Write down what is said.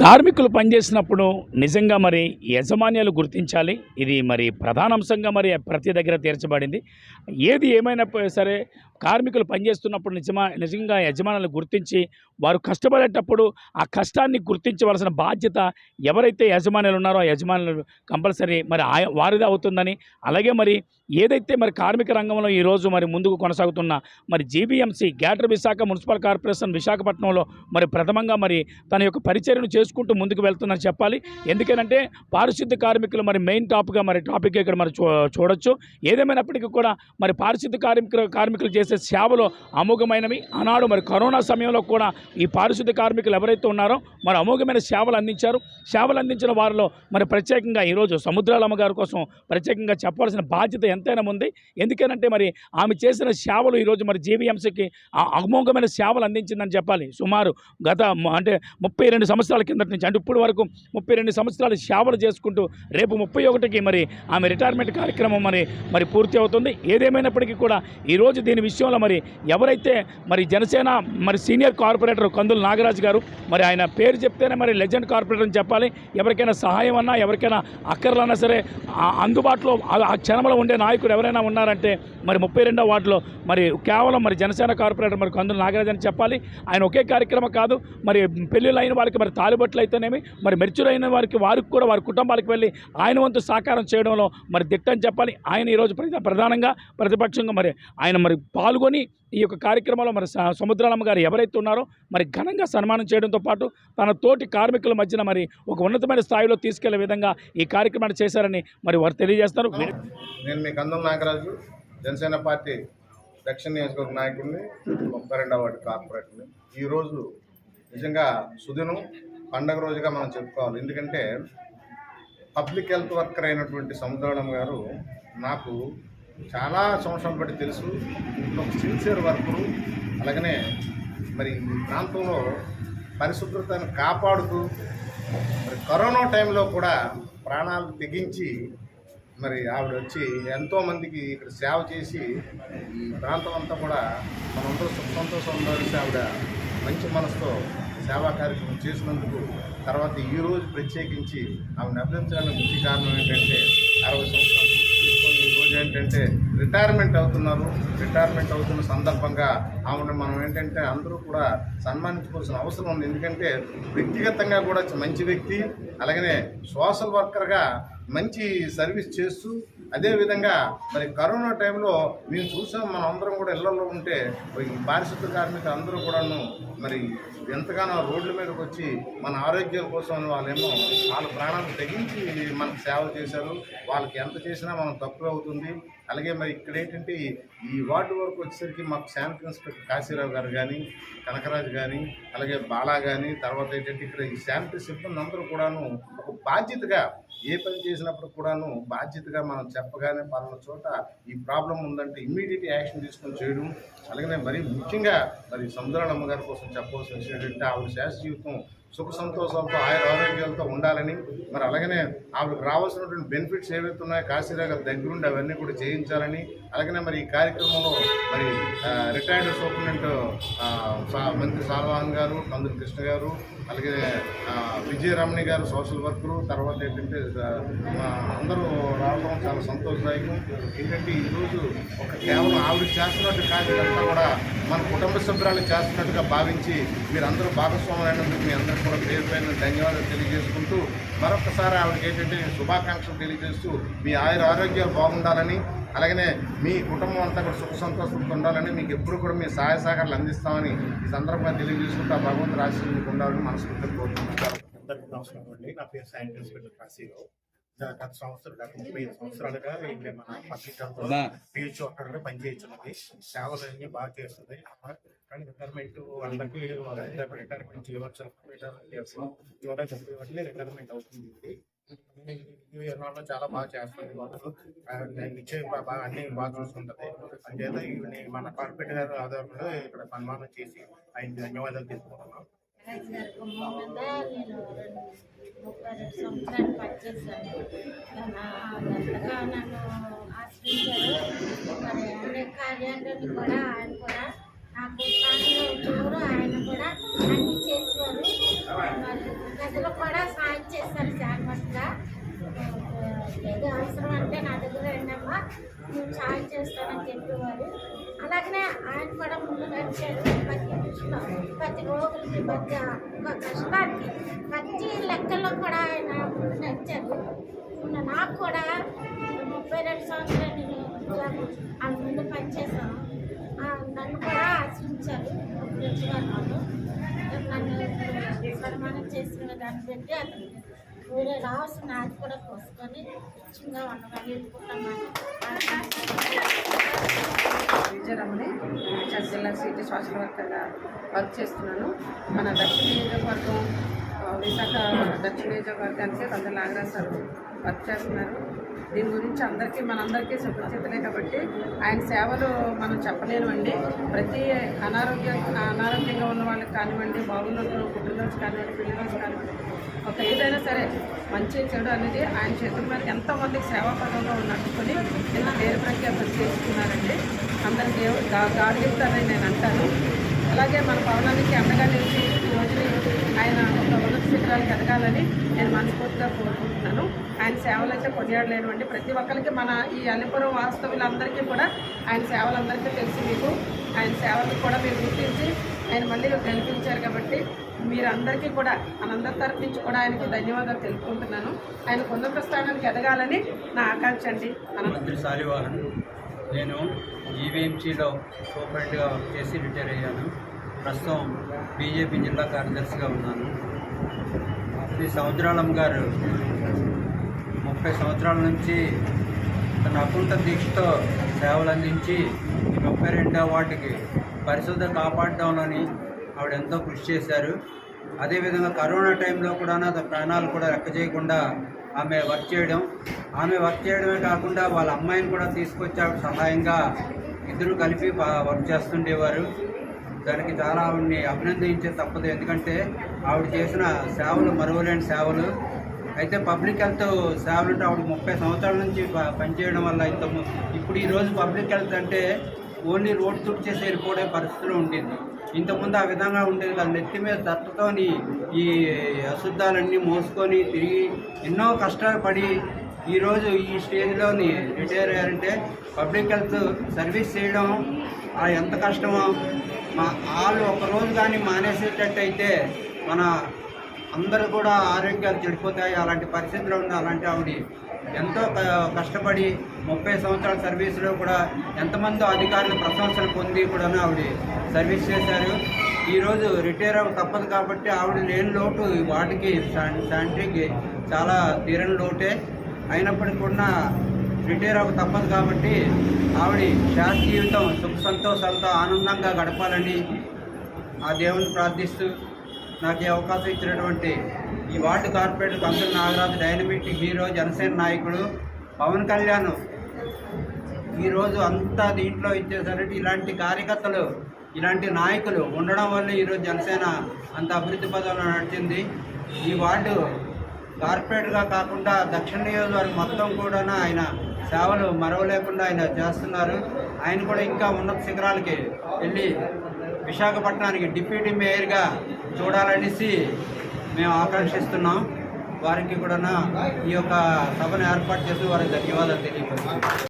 కార్మికులు పనిచేసినప్పుడు నిజంగా మరి యజమాన్యాలు గుర్తించాలి. ఇది మరి ప్రధాన అంశంగా మరి ప్రతి దగ్గర తీర్చబడింది. ఏది ఏమైనా సరే కార్మికులు పనిచేస్తున్నప్పుడు నిజమా నిజంగా యజమానులు గుర్తించి వారు కష్టపడేటప్పుడు ఆ కష్టాన్ని గుర్తించవలసిన బాధ్యత ఎవరైతే యజమానులు ఉన్నారో ఆ యజమానులు కంపల్సరీ మరి ఆయ- వారిదే అవుతుందని. అలాగే మరి ఏదైతే మరి కార్మిక రంగంలో ఈరోజు మరి ముందుకు కొనసాగుతున్న మరి GBMC greater Visakha municipal corporation విశాఖపట్నంలో మరి ప్రథమంగా మరి తన యొక్క పరిచర్యను చేసుకుంటూ ముందుకు వెళ్తుందని చెప్పాలి. ఎందుకంటే పారిశుద్ధ కార్మికులు మరి మెయిన్ టాప్గా మరి టాపిక్ ఇక్కడ మరి చూ చూడొచ్చు. ఏదేమైనప్పటికీ కూడా మరి పారిశుద్ధ కార్మికులు కార్మికులు చేసే సేవలు అమోఘమైనవి. ఆనాడు మరి కరోనా సమయంలో కూడా ఈ పారిశుద్ధ్య కార్మికులు ఎవరైతే ఉన్నారో మరి అమోఘమైన సేవలు అందించారు. సేవలు అందించిన వారిలో మరి ప్రత్యేకంగా ఈరోజు సముద్రాలమ్మ గారి కోసం ప్రత్యేకంగా చెప్పాల్సిన బాధ్యత ఎంతైనా ఉంది. ఎందుకనంటే మరి ఆమె చేసిన సేవలు ఈరోజు మరి జీవీఎంసీకి అమోఘమైన సేవలు అందించిందని చెప్పాలి. సుమారు గత అంటే ముప్పై రెండు సంవత్సరాల కిందటి నుంచి అంటే ఇప్పుడు వరకు ముప్పై రెండు సంవత్సరాలు సేవలు చేసుకుంటూ రేపు ముప్పై ఒకటికి మరి ఆమె రిటైర్మెంట్ కార్యక్రమం మరి మరి పూర్తి అవుతుంది. ఏదేమైనప్పటికీ కూడా ఈరోజు దీని విషయంలో మరి ఎవరైతే మరి జనసేన మరి సీనియర్ కార్పొరేటర్ కందుల నాగరాజు గారు మరి ఆయన పేరు చెప్తేనే మరి లెజెండ్ కార్పొరేటర్ అని చెప్పాలి. ఎవరికైనా సహాయం అన్నా ఎవరికైనా అక్కర్లన్నా సరే అందుబాటులో ఆ- ఆ క్షణంలో ఉండే నాయకుడు ఎవరైనా ఉన్నారంటే మరి ముప్పై రెండో వార్డులో మరి కేవలం మరి జనసేన కార్పొరేటర్ మరి కందుల నాగరాజు అని చెప్పాలి. ఆయన ఒకే కార్యక్రమం కాదు మరి పెళ్ళిళ్ళు అయిన వారికి మరి తాలిబట్లు అయితేనేమి మరి మెర్చులైన వారికి వారికి కూడా వారి కుటుంబాలకు వెళ్ళి ఆయన వంతు సహకారం చేయడంలో మరి దిట్టని చెప్పాలి. ఆయన ఈరోజు ప్రధానంగా ప్రతిపక్షంగా మరి ఆయన మరి పాల్గొని ఈ యొక్క కార్యక్రమంలో మరి స- సముద్రాలమ్మ గారు ఎవరైతే ఉన్నారో మరి ఘనంగా సన్మానం చేయడంతో పాటు తన తోటి కార్మికుల మధ్యన మరి ఒక ఉన్నతమైన స్థాయిలో తీసుకెళ్ళే విధంగా ఈ కార్యక్రమాన్ని చేశారని మరి వారు తెలియజేస్తారు. నేను మీ కందం నాగరాజు జనసేన పార్టీ దక్షిణ నియోజకవర్గ నాయకుడిని ముప్పై రెండవ వార్డు కార్పొరేటర్ని ఈరోజు నిజంగా సుదినం పండగ రోజుగా మనం చెప్పుకోవాలి. ఎందుకంటే పబ్లిక్ హెల్త్ వర్కర్ అయినటువంటి సముద్రాలమ్మ గారు నాకు చాలా సంవత్సరం బట్టి తెలుసు. ఒక సిన్సియర్ వర్కరు అలాగనే మరి ఈ ప్రాంతంలో పరిశుభ్రతను కాపాడుతూ మరి కరోనా టైంలో కూడా ప్రాణాలు తెగించి మరి ఆవిడ వచ్చి ఎంతోమందికి ఇక్కడ సేవ చేసి ఈ ప్రాంతం అంతా కూడా మనందరూ సుఖ సంతోషం ఉండాల్సి ఆవిడ మంచి మనసుతో సేవా కార్యక్రమం చేసినందుకు తర్వాత ఈ రోజు ప్రత్యేకించి ఆవిడ అభ్యర్థించడానికి ముఖ్య కారణం ఏంటంటే అరవై సంవత్సరాలు ఏంటంటే రిటైర్మెంట్ అవుతున్నారు. రిటైర్మెంట్ అవుతున్న సందర్భంగా ఆవిడ మనం ఏంటంటే అందరూ కూడా సన్మానించుకోవాల్సిన అవసరం ఉంది. ఎందుకంటే వ్యక్తిగతంగా కూడా మంచి వ్యక్తి అలాగనే సోషల్ వర్కర్గా మంచి సర్వీస్ చేస్తూ అదేవిధంగా మరి కరోనా టైంలో మేము చూసాం మనం అందరం కూడా ఇళ్ళలో ఉంటే పారిశుద్ధ కార్మికులు అందరూ కూడాను మరి ఎంతగానో రోడ్ల మీదకి వచ్చి మన ఆరోగ్యం కోసం వాళ్ళేమో వాళ్ళ ప్రాణాలు తెగించి మనకు సేవ చేశారు. వాళ్ళకి ఎంత చేసినా మనం తక్కువ అవుతుంది. అలాగే మరి ఇక్కడ ఏంటంటే ఈ- వార్డు వరకు వచ్చేసరికి మాకు శాంతి ఇన్స్పెక్టర్ కాశీరావు గారు కానీ కనకరాజు కానీ అలాగే బాలా కానీ తర్వాత ఏంటంటే ఇక్కడ ఈ శానిటరీ సిబ్బంది అందరూ కూడాను ఒక బాధ్యతగా ఏ పని చేసినప్పుడు కూడాను బాధ్యతగా మనం చెప్పగానే పలానా చోట ఈ ప్రాబ్లం ఉందంటే ఇమ్మీడియట్ యాక్షన్ తీసుకొని చేయడం అలాగే మరి ముఖ్యంగా మరి సముద్రాలమ్మ గారి కోసం చెప్పవలసిన విషయం ఏంటంటే ఆవిడ శాస్త్ర జీవితం సుఖ సంతోషాలతో ఆయుర ఆరోగ్యాలతో ఉండాలని మరి అలాగనే ఆవిడకి రావాల్సినటువంటి బెనిఫిట్స్ ఏవైతే ఉన్నాయో కాశీరావు గారి దగ్గరుండి అవన్నీ కూడా చేయించాలని అలాగనే మరి ఈ కార్యక్రమంలో మరి రిటైర్డ్ సూపరింటెండెంట్ మంత్రి సాల్వాహన్ గారు కందుల కృష్ణ గారు అలాగే విజయరమణి గారు సోషల్ వర్కరు తర్వాత ఏంటంటే అందరూ రావడం చాలా సంతోషదాయకం. ఏంటంటే ఈరోజు ఒక కేవలం ఆవిడ చేస్తున్నట్టు కాదు కూడా మన కుటుంబ సభ్యురాలు చేస్తున్నట్టుగా భావించి మీరందరూ భాగస్వాములు అయినందుకు మీ అందరూ కూడా పేరు పైన ధన్యవాదాలు తెలియజేసుకుంటూ మరొకసారి ఆవిడకి ఏంటంటే శుభాకాంక్షలు తెలియజేస్తూ మీ ఆయుర ఆరోగ్యాలు బాగుండాలని అలాగనే మీ కుటుంబం అంతా కూడా సుఖ సంతోషంతో ఉండాలని మీకు ఎప్పుడు కూడా మీ సహాయ సహకారాలు అందిస్తామని ఈ సందర్భంగా తెలియజేసుకుంటూ ఆ భగవంతుడు ఆశీస్సులు మీకు ఉండాలని మనస్ఫూర్తిగా కోరుకుంటున్నాను. అందరికీ నమస్కారం అండి. నా పేరు ఇన్స్పెక్టర్ కాశీరావు. గత సంవత్సరం గత ముప్పై ఐదు సంవత్సరాలుగా మన పబ్లిక్ పిహెచ్ అక్కడ పనిచేస్తున్నది. సేవలు అన్ని బాగా చేస్తుంది. కానీ రిటైర్మెంట్ వాళ్ళకి రిటైర్మెంట్ చేయవచ్చు రిటైర్మెంట్ రిటైర్మెంట్ అవుతుంది. చాలా బాగా చేస్తుంది వాళ్ళు. బా- బాగా అన్ని బాగా చూసుకుంటది. అంచేత మన కార్పొరేట్ గారు ఆధారంలో ఇక్కడ సన్మానం చేసి ఆయన ధన్యవాదాలు తెలుపుకుంటున్నాం. నేను ముప్పై రెండు సంవత్సరాలు పనిచేశాను. ఎంతగా నన్ను ఆశ్రయించారు. మరి అన్ని కార్యాలయాన్ని కూడా ఆయన కూడా నాకు చూరు ఆయన కూడా అన్ని చేసేవారు ప్రజలకు కూడా సాయం చేస్తారు చాలా మట్టుగా అవసరం అంటే నా దగ్గర రండమ్మా నేను సాయం చేస్తానని చెప్పేవారు. అలాగనే ఆయన కూడా ముందు నడిచాడు. ప్రతి దృష్టిలో ప్రతి రోగులకి ప్రతి ఒక కష్టానికి ప్రతి లెక్కల్లో కూడా ఆయన ముందు నడిచారు మొన్న నాకు కూడా ముప్పై రెండు సంవత్సరాలు నేను ఉద్యోగం ఆయన ముందు పనిచేశాను. ఆ, నన్ను కూడా ఆశ్రయించారు ప్రిన్సిపాల్ నన్ను సన్మానం చేసిన దాన్ని బట్టి అతను వేరే రావాల్సిన నాది కూడా కోసుకొని చిన్నగా ఉండగా విజయరమణి చర్చ జిల్లా సిటీ సోషల్ వర్కర్గా వర్క్ చేస్తున్నాను. మన దక్షిణ నియోజకవర్గం విశాఖ దక్షిణ నియోజకవర్గానికి కొందరు నాగరాజ్ సార్ వర్క్ చేస్తున్నారు. దీని గురించి అందరికీ మనందరికీ సుపరిచితలే కాబట్టి ఆయన సేవలు మనం చెప్పలేనివ్వండి ప్రతి అనారోగ్య అనారోగ్యంగా ఉన్న వాళ్ళకి కానివ్వండి బాగున్నప్పుడు పుట్టినరోజు కానివ్వండి పెళ్ళిరోజు కానివ్వండి ఒక ఏదైనా సరే మంచి చెడు అనేది ఆయన చేతుల మీద ఎంతోమందికి సేవాపదంగా ఉన్నట్టుకొని ఇలా పేరు ప్రఖ్యాపన చేసుకున్నారండి. అందరి దేవుడు గా- గాడిస్తారని నేను అంటాను. అలాగే మన పవనానికి అండగా నిలిచి ఈ రోజుని ఆయన ఒక ఉన్నత శిఖరాలకు ఎదగాలని నేను మనస్ఫూర్తిగా కోరుకుంటున్నాను. ఆయన సేవలు అయితే కొనియాడలేనివ్వండి. ప్రతి ఒక్కరికి మన ఈ అల్లిపురం వాస్తవులందరికీ కూడా ఆయన సేవలందరికీ తెలిసి మీకు. ఆయన సేవలకు కూడా మీరు గుర్తించి ఆయన మళ్ళీ గెలిపించారు కాబట్టి మీరందరికీ కూడా మనందరి తరఫు నుంచి కూడా ఆయనకి ధన్యవాదాలు తెలుపుకుంటున్నాను. ఆయన ఉన్నత ప్రస్థానానికి ఎదగాలని నా ఆకాంక్ష అండి. మంత్రి నేను ఈవీఎంసీలో సూపరెంట్గా చేసి రిటైర్ అయ్యాను. ప్రస్తుతం బీజేపీ జిల్లా కార్యదర్శిగా ఉన్నాను. శ్రీ సముద్రాలం గారు ముప్పై సంవత్సరాల నుంచి తన అకుంఠ దీక్షతో సేవలు అందించి ముప్పై రెండవ వార్డుకి పరిశుద్ధ కాపాడడంలోని ఆవిడ ఎంతో కృషి చేశారు. అదేవిధంగా కరోనా టైంలో కూడా తన ప్రాణాలు కూడా లెక్క చేయకుండా ఆమె వర్క్ చేయడం. ఆమె వర్క్ చేయడమే కాకుండా వాళ్ళ అమ్మాయిని కూడా తీసుకొచ్చి ఆవిడ సహాయంగా ఇద్దరు కలిపి వర్క్ చేస్తుండేవారు. దానికి చాలా ఆవిడని అభినందించే తప్పదు. ఎందుకంటే ఆవిడ చేసిన సేవలు మరువలేని సేవలు. అయితే పబ్లిక్ హెల్త్ సేవలు అంటే ఆవిడ ముప్పై సంవత్సరాల నుంచి పనిచేయడం వల్ల ఇంత ఇప్పుడు ఈరోజు పబ్లిక్ హెల్త్ అంటే ఓన్లీ రోడ్డు తుడిచేసి వెళ్ళిపోయే పరిస్థితిలో ఉండేది. ఇంతకుముందు ఆ విధంగా ఉండేది కాదు. నెత్తి మీద దత్తతోని ఈ అశుద్ధాలన్నీ మోసుకొని తిరిగి ఎన్నో కష్టాలు పడి ఈరోజు ఈ స్టేజ్లోని రిటైర్ అయ్యారంటే పబ్లిక్ హెల్త్ సర్వీస్ చేయడం ఎంత కష్టమో మా వాళ్ళు ఒకరోజు కానీ మానేసేటట్టయితే మన అందరూ కూడా ఆరోగ్యాలు చెడిపోతాయి అలాంటి పరిస్థితిలో ఉన్న అలాంటి ఆవిడ ఎంతో కష్టపడి ముప్పై సంవత్సరాల సర్వీసులో కూడా ఎంతమందో అధికారులు ప్రశంసలు పొంది కూడా ఆవిడ సర్వీస్ చేశారు. ఈరోజు రిటైర్ అవ్వ తప్పదు కాబట్టి ఆవిడ లేని లోటు వాటికి శాన్- శానిటరీకి చాలా తీరని లోటే. అయినప్పటికీ కూడా రిటైర్ అవ్వ తప్పదు కాబట్టి ఆవిడ శాస్త్ర జీవితం సుఖ సంతోషాలతో ఆనందంగా గడపాలని ఆ దేవుని ప్రార్థిస్తూ నాకు ఈ అవకాశం ఇచ్చినటువంటి ఈ ward corporator Kandula Nagaraju dynamic hero Janasena నాయకుడు పవన్ కళ్యాణ్. ఈరోజు అంతా దీంట్లో ఇచ్చేసరికి ఇలాంటి కార్యకర్తలు ఇలాంటి నాయకులు ఉండడం వల్ల ఈరోజు జనసేన అంత అభివృద్ధి పదంలో నడిచింది. ఈ వార్డు కార్పొరేట్గా కాకుండా దక్షిణ నియోజకవర్గం మొత్తం కూడా ఆయన సేవలు మరవలేకుండా ఆయన చేస్తున్నారు. ఆయన కూడా ఇంకా ఉన్నత శిఖరాలకి వెళ్ళి విశాఖపట్నానికి డిప్యూటీ మేయర్గా చూడాలనేసి మేము ఆకాంక్షిస్తున్నాం. వారికి కూడా ఈ యొక్క సభను ఏర్పాటు చేసి వారికి ధన్యవాదాలు తెలియపరుస్తున్నాం.